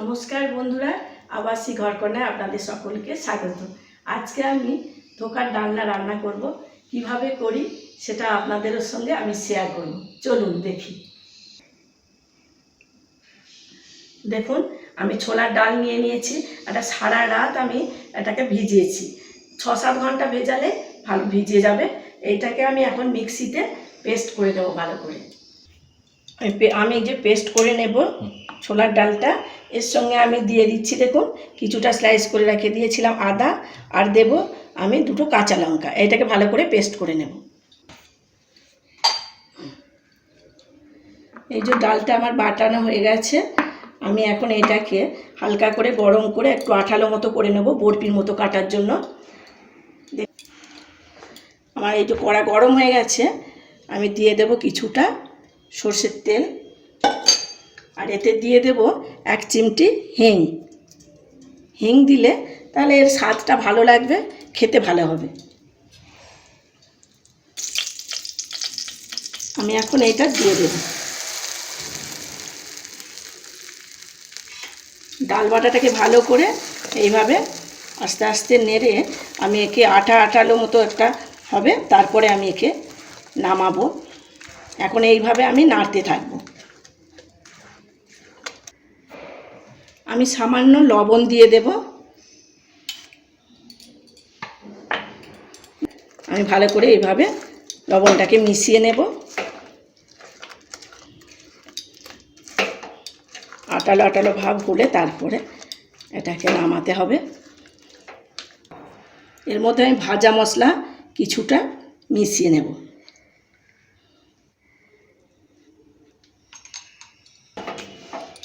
নমস্কার বন্ধুরা, আবাসী ঘরকন্যায় আপনাদের সকলকে স্বাগত। আজকে আমি ধোকার ডালনা রান্না করব, কীভাবে করি সেটা আপনাদের সঙ্গে আমি শেয়ার করব। চলুন দেখি। দেখুন, আমি ছোলার ডাল নিয়ে নিয়েছি এটা সারা রাত আমি এটাকে ভিজিয়েছি। ছ সাত ঘণ্টা ভেজালে ভালো ভিজে যাবে, এইটাকে আমি এখন মিক্সিতে পেস্ট করে দেবো ভালো করে। আমি যে পেস্ট করে নেব ছোলার ডালটা। এর সঙ্গে আমি দিয়ে দিচ্ছি দেখুন, কিছুটা স্লাইস করে রেখে দিয়েছিলাম আদা আর দেব আমি দুটো কাঁচা লঙ্কা। এটাকে ভালো করে পেস্ট করে নেব। এই যে ডালটা আমার বাটানো হয়ে গেছে, আমি এখন এটাকে হালকা করে গরম করে একটু আঠালো মতো করে নেব, বরফির মতো কাটার জন্য। আমার এই যে কড়া গরম হয়ে গেছে, আমি দিয়ে দেব কিছুটা সর্ষের তেল। আর এতে দিয়ে দেব এক চিমটি হিং। হিং দিলে তাহলে এর স্বাদটা ভালো লাগবে, খেতে ভালো হবে। আমি এখন এইটা দিয়ে দেব। ডাল বাটাটাকে ভালো করে এইভাবে আস্তে আস্তে নেড়ে আমি একে আটা আটালো মতো একটা হবে, তারপরে আমি একে নামাবো। এখন এইভাবে আমি নাড়তে থাকব। আমি সামান্য লবণ দিয়ে দেব। আমি ভালো করে এইভাবে লবণটাকে মিশিয়ে নেব। আটালো আটালো ভাব হলে তারপরে এটাকে নামাতে হবে। এর মধ্যে আমি ভাজা মশলা কিছুটা মিশিয়ে নেব।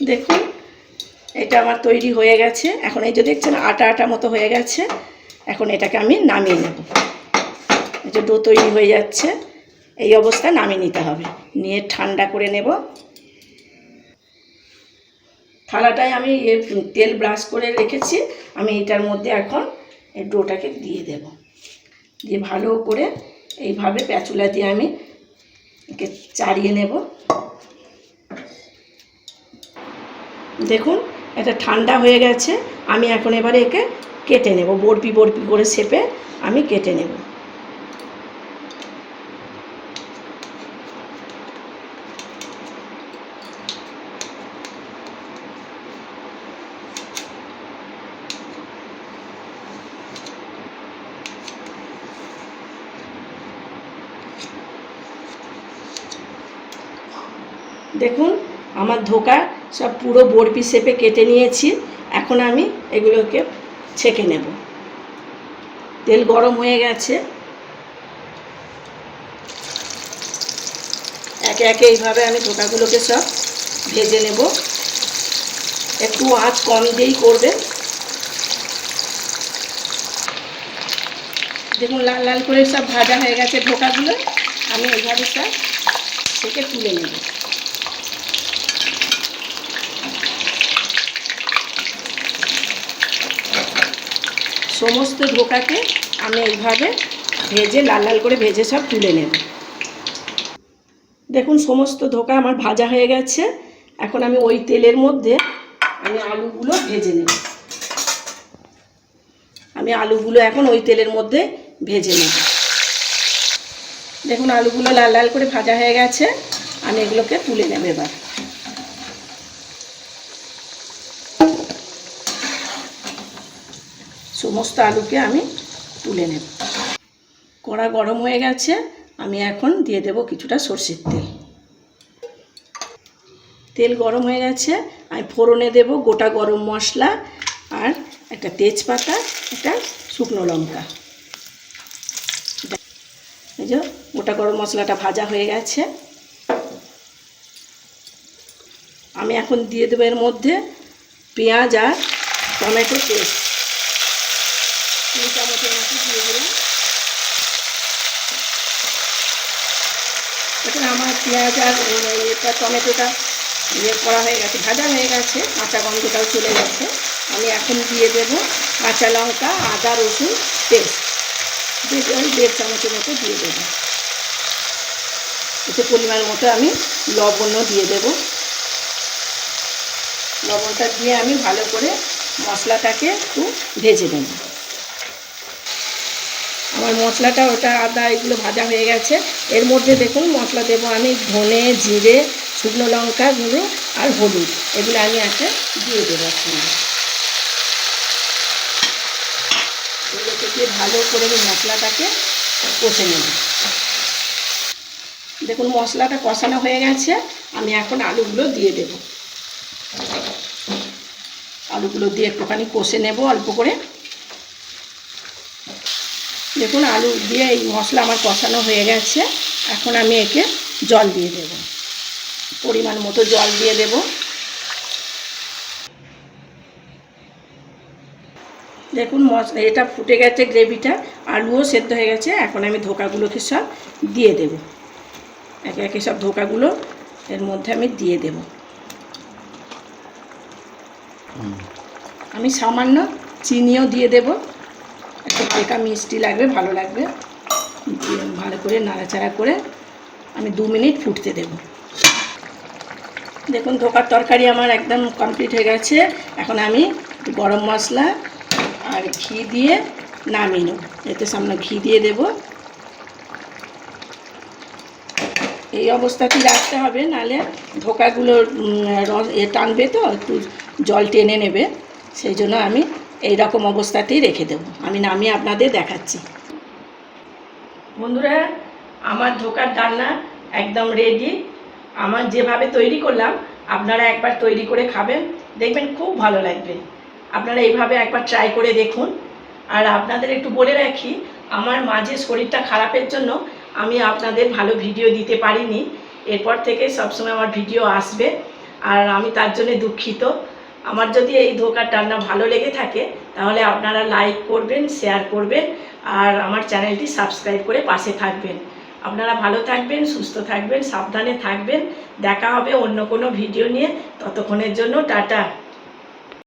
দেখুন এটা আমার তৈরি হয়ে গেছে। এখন এই যে দেখছেন, আটা আটা মতো হয়ে গেছে। এখন এটাকে আমি নামিয়ে নেব। এই যে ডো তৈরি হয়ে যাচ্ছে। এই অবস্থায় নামিয়ে নিতে হবে। নিয়ে ঠান্ডা করে নেব। থালাটায় আমি তেল ব্রাশ করে রেখেছি। আমি এটার মধ্যে এখন এই ডোটাকে দিয়ে দেব। দিয়ে ভালো করে এইভাবে প্যাচুলা দিয়ে আমি একে চাড়িয়ে নেব। দেখুন এটা ঠান্ডা হয়ে গেছে, আমি এখন এবারে একে কেটে নেব। বরপি বরপি করে সেপে আমি কেটে নেব। দেখুন আমার ধোকা, সব পুরো বরপি শেপে কেটে নিয়েছি। এখন আমি এগুলোকে ছেঁকে নেব। তেল গরম হয়ে গেছে। একে একে এইভাবে আমি ধোকাগুলোকে সব ভেজে নেব। একটু আঁচ কম দিয়েই করবে দেখুন, লাল লাল করে সব ভাজা হয়ে গেছে ধোকাগুলো। আমি এইভাবে সব থেকে তুলে নেব। সমস্ত ধোকাকে আমি এইভাবে ভেজে লাল লাল করে ভেজে সব তুলে নেব। দেখুন, সমস্ত ধোকা আমার ভাজা হয়ে গেছে। এখন আমি ওই তেলের মধ্যে আমি আলুগুলো ভেজে নেব। আমি আলুগুলো এখন ওই তেলের মধ্যে ভেজে নেব। দেখুন, আলুগুলো লাল লাল করে ভাজা হয়ে গেছে। আমি এগুলোকে তুলে নেব এবার। সমস্ত আলুকে আমি তুলে নেব। কড়া গরম হয়ে গেছে, আমি এখন দিয়ে দেব কিছুটা সর্ষের তেল। তেল গরম হয়ে গেছে, আমি ফোড়নে দেব গোটা গরম মশলা আর একটা তেজপাতা, একটা শুকনো লঙ্কা। এই যে গোটা গরম মশলাটা ভাজা হয়ে গেছে। আমি এখন দিয়ে দেবো এর মধ্যে পেঁয়াজ আর টমেটো পেস্ট। তিন চামচের মতো দিয়ে দিলাম এখন আমার পেঁয়াজ আর এটা টমেটোটা ইয়ে করা হয়ে গেছে, ভাজা হয়ে গেছে, কাঁচা গন্ধটাও চলে গেছে। আমি এখন দিয়ে দেবো কাঁচা লঙ্কা, আদা, রসুন, পেস্ট। ওই দেড় চামচের মতো দিয়ে দেবো। এতে পরিমাণ মতো আমি লবণও দিয়ে দেবো। লবণটা দিয়ে আমি ভালো করে মশলাটাকে একটু ভেজে নেব। আমার মশলাটা ওটা আদা, এগুলো ভাজা হয়ে গেছে। এর মধ্যে দেখুন মশলা দেবো আমি ধনে, জিরে, শুকনো লঙ্কা, গুঁড়ো আর হলুদ। এগুলো আমি একটা দিয়ে দেবো এগুলোকে ভালো করে আমি মশলাটাকে কষে নেব। দেখুন মশলাটা কষানো হয়ে গেছে। আমি এখন আলুগুলো দিয়ে দেব। আলুগুলো দিয়ে একটুখানি কষে নেব, অল্প করে। দেখুন আলু দিয়ে এই মশলা আমার কষানো হয়ে গেছে। এখন আমি একে জল দিয়ে দেব। পরিমাণ মতো জল দিয়ে দেব। দেখুন মশ এটা ফুটে গেছে গ্রেভিটা আলুও সেদ্ধ হয়ে গেছে। এখন আমি ধোকাগুলোকে সব দিয়ে দেব। একে একে সব ধোকাগুলো এর মধ্যে আমি দিয়ে দেব। আমি সামান্য চিনিও দিয়ে দেব। একটু হালকা মিষ্টি লাগবে, ভালো লাগবে। ভালো করে নাড়াচাড়া করে আমি দু মিনিট ফুটতে দেব। দেখুন, ধোকার তরকারি আমার একদম কমপ্লিট হয়ে গেছে। এখন আমি গরম মশলা আর ঘি দিয়ে নামিয়ে নেব। এতে সামনে ঘি দিয়ে দেব। এই অবস্থাতেই রাখতে হবে, নাহলে ধোকাগুলো এ টানবে তো, একটু জল টেনে নেবে। সেই জন্য আমি এই রকম অবস্থাতেই রেখে দেবো। আমি নামিয়ে আপনাদের দেখাচ্ছি। বন্ধুরা, আমার ধোকার ডালনা একদম রেডি আমার যেভাবে তৈরি করলাম, আপনারা একবার তৈরি করে খাবেন। দেখবেন খুব ভালো লাগবে। আপনারা এইভাবে একবার ট্রাই করে দেখুন। আর আপনাদের একটু বলে রাখি, আমার মাঝে শরীরটা খারাপের জন্য আমি আপনাদের ভালো ভিডিও দিতে পারিনি। এরপর থেকে সবসময় আমার ভিডিও আসবে। আর আমি তার জন্য দুঃখিত। আমার যদি এই ধোকার টান্না ভালো লেগে থাকে, তাহলে আপনারা লাইক করবেন শেয়ার করবেন, আর আমার চ্যানেলটি সাবস্ক্রাইব করে পাশে থাকবেন। আপনারা ভালো থাকবেন, সুস্থ থাকবেন, সাবধানে থাকবেন। দেখা হবে অন্য কোনো ভিডিও নিয়ে। ততক্ষণের জন্য টাটা।